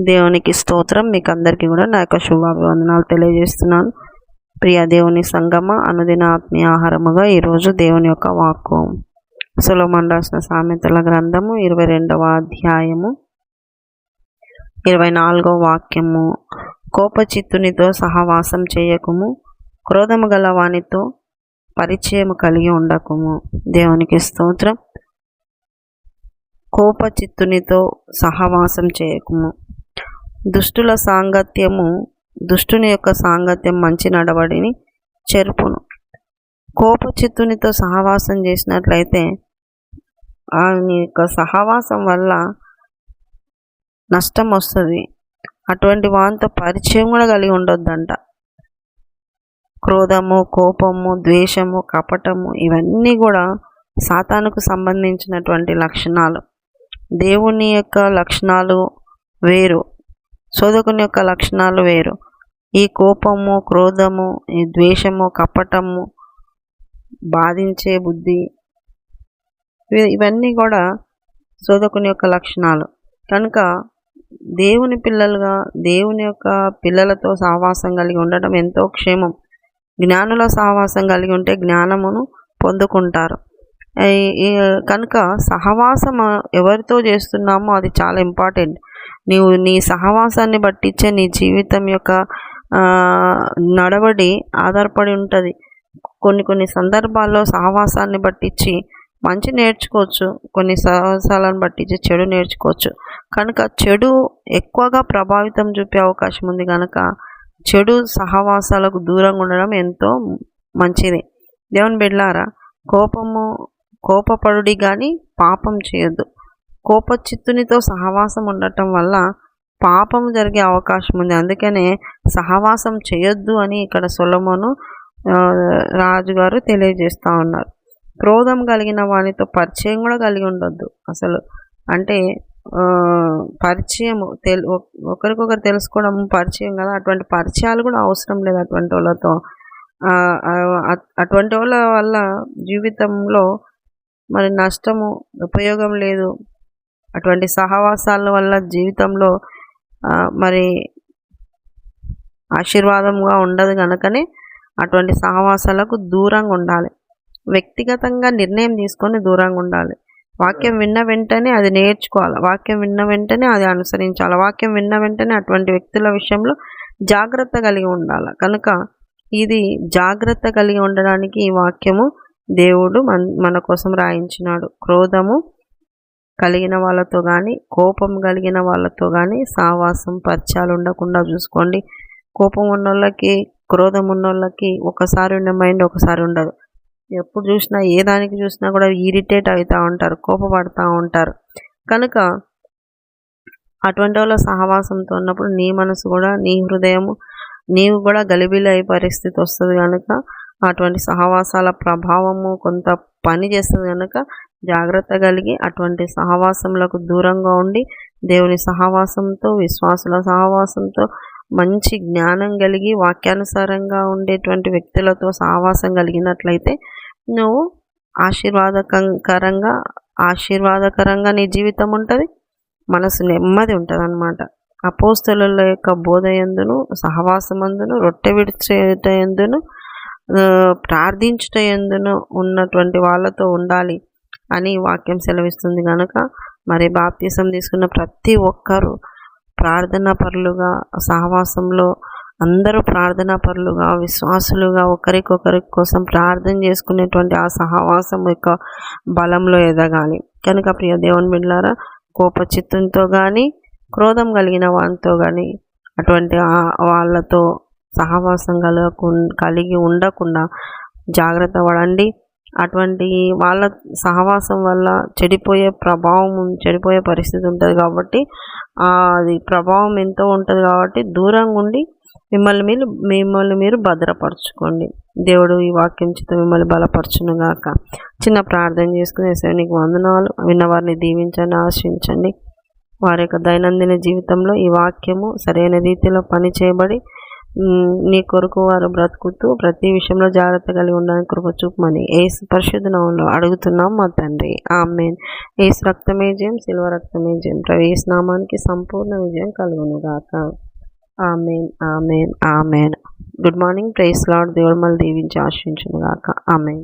దేవునికి స్తోత్రం. మీకు అందరికీ కూడా నా యొక్క శుభాభివందనాలు తెలియజేస్తున్నాను. ప్రియ దేవుని సంగమ అనుదిన ఆత్మీయ ఆహారముగా ఈరోజు దేవుని యొక్క వాక్కు. సులభం రాసిన సామెతల గ్రంథము ఇరవై రెండవ అధ్యాయము ఇరవై నాలుగవ వాక్యము. కోపచిత్తునితో సహవాసం చేయకుము క్రోధము గల వానితో పరిచయము కలిగి ఉండకుము. దేవునికి స్తోత్రం. కోపచిత్తునితో సహవాసం చేయకుము. దుష్టుల సాంగత్యము దుష్టుని యొక్క సాంగత్యం మంచి నడవడిని చెరుపును. కోపచిత్తునితో సహవాసం చేసినట్లయితే ఆయన యొక్క సహవాసం వల్ల నష్టం వస్తుంది అటువంటి వాంతో పరిచయం కూడా కలిగి ఉండొద్దంట. క్రోధము కోపము ద్వేషము కపటము ఇవన్నీ కూడా సాతానుకు సంబంధించినటువంటి లక్షణాలు. దేవుని యొక్క లక్షణాలు వేరు. శోధకుని యొక్క లక్షణాలు వేరు. ఈ కోపము క్రోధము ఈ ద్వేషము కపటము బాధించే బుద్ధి ఇవన్నీ కూడా శోధకుని యొక్క లక్షణాలు. కనుక దేవుని పిల్లలుగా దేవుని యొక్క పిల్లలతో సహవాసం కలిగి ఉండటం ఎంతో క్షేమం. జ్ఞానుల సహవాసం కలిగి ఉంటే జ్ఞానమును పొందుకుంటారు. కనుక సహవాసం ఎవరితో చేస్తున్నామో అది చాలా ఇంపార్టెంట్. నీవు నీ సహవాసాన్ని బట్టించే నీ జీవితం యొక్క నడవడి ఆధారపడి ఉంటుంది. కొన్ని కొన్ని సందర్భాల్లో సహవాసాన్ని బట్టించి మంచి నేర్చుకోవచ్చు. కొన్ని సహవాసాలను బట్టించి చెడు నేర్చుకోవచ్చు. కనుక చెడు ఎక్కువగా ప్రభావితం చూపే అవకాశం ఉంది కనుక చెడు సహవాసాలకు దూరంగా ఉండడం ఎంతో మంచిది. దేవుని బిడ్లారా కోపము కోపపడుడి కానీ పాపం చేయొద్దు. కోపచిత్తునితో సహవాసం ఉండటం వల్ల పాపం జరిగే అవకాశం ఉంది అందుకనే సహవాసం చేయొద్దు అని ఇక్కడ సొలమును రాజుగారు తెలియజేస్తూ ఉన్నారు. క్రోధం కలిగిన వానితో పరిచయం కూడా కలిగి ఉండొద్దు అసలు. అంటే పరిచయం తెలు ఒకరికొకరు తెలుసుకోవడం పరిచయం కదా అటువంటి పరిచయాలు కూడా అవసరం లేదు అటువంటి వాళ్ళతో. అటువంటి వాళ్ళ వల్ల జీవితంలో మరి నష్టము ఉపయోగం లేదు. అటువంటి సహవాసాల వల్ల జీవితంలో మరి ఆశీర్వాదంగా ఉండదు కనుకనే అటువంటి సహవాసాలకు దూరంగా ఉండాలి. వ్యక్తిగతంగా నిర్ణయం తీసుకొని దూరంగా ఉండాలి. వాక్యం విన్న వెంటనే అది నేర్చుకోవాలి. వాక్యం విన్న వెంటనే అది అనుసరించాలి. వాక్యం విన్న వెంటనే అటువంటి వ్యక్తుల విషయంలో జాగ్రత్త కలిగి ఉండాలి. కనుక ఇది జాగ్రత్త కలిగి ఉండడానికి ఈ వాక్యము దేవుడు మన మన కోసం రాయించినాడు. క్రోధము కలిగిన వాళ్ళతో కానీ కోపం కలిగిన వాళ్ళతో కానీ సావాసం పరిచయాలు ఉండకుండా చూసుకోండి. కోపం ఉన్నోళ్ళకి క్రోధం ఉన్నోళ్ళకి ఒకసారి ఉన్న మైండ్ ఒకసారి ఉండదు. ఎప్పుడు చూసినా ఏ దానికి చూసినా కూడా ఇరిటేట్ అవుతూ ఉంటారు కోపపడుతూ ఉంటారు. కనుక అటువంటి వాళ్ళ సహవాసంతో ఉన్నప్పుడు నీ మనసు కూడా నీ హృదయము నీవు కూడా గలిబిలయ్యే పరిస్థితి వస్తుంది కనుక అటువంటి సహవాసాల ప్రభావము కొంత పని చేస్తుంది కనుక జాగ్రత్త కలిగి అటువంటి సహవాసములకు దూరంగా ఉండి దేవుని సహవాసంతో విశ్వాసుల సహవాసంతో మంచి జ్ఞానం కలిగి వాక్యానుసారంగా ఉండేటువంటి వ్యక్తులతో సహవాసం కలిగినట్లయితే నువ్వు ఆశీర్వాదకరంగా ఆశీర్వాదకరంగా నీ జీవితం ఉంటుంది మనసు నెమ్మది ఉంటుంది అనమాట అపోస్తుల యొక్క బోధ ఎందును సహవాసమందును రొట్టె విడిచేట ఎందును ప్రార్థించుట ఎందును ఉన్నటువంటి వాళ్ళతో ఉండాలి అని వాక్యం సెలవిస్తుంది కనుక మరి బాప్తీసం తీసుకున్న ప్రతి ఒక్కరూ ప్రార్థనా పరులుగా సహవాసంలో అందరూ ప్రార్థనా పరులుగా విశ్వాసులుగా ఒకరికొకరి కోసం ప్రార్థన చేసుకునేటువంటి ఆ సహవాసం యొక్క బలంలో ఎదగాలి. కనుక ప్రియ దేవుని బిడ్డారా కోపచిత్తంతో కానీ క్రోధం కలిగిన వాళ్ళతో కానీ అటువంటి వాళ్ళతో సహవాసం కలగకు కలిగి ఉండకుండా జాగ్రత్త పడండి. అటువంటి వాళ్ళ సహవాసం వల్ల చెడిపోయే ప్రభావం చెడిపోయే పరిస్థితి ఉంటుంది కాబట్టి అది ప్రభావం ఎంతో ఉంటుంది కాబట్టి దూరంగా ఉండి మిమ్మల్ని మీరు మిమ్మల్ని మీరు భద్రపరచుకోండి. దేవుడు ఈ వాక్యం చేత మిమ్మల్ని బలపరచును గాక. చిన్న ప్రార్థన చేసుకునే నీకు వందనాలు. విన్నవారిని దీవించండి ఆశించండి. వారి యొక్క దైనందిన జీవితంలో ఈ వాక్యము సరైన రీతిలో పని చేయబడి నీ కొరకు వారు బ్రతుకుతూ ప్రతి విషయంలో జాగ్రత్త కలిగి ఉండడానికి కృప చూపమని ఏసు పరిశుద్ధ నామంలో అడుగుతున్నాం మా తండ్రి. ఆమెన్. ఏసు రక్తమే జయం శిల్వ రక్తమే జయం. ప్రవేశ నామానికి సంపూర్ణ విజయం కలుగును గాక. Amen amen amen. Good morning praise lord దేవుడు మళ్ళీ దీవించి ఆశించును గాక. ఆమెన్.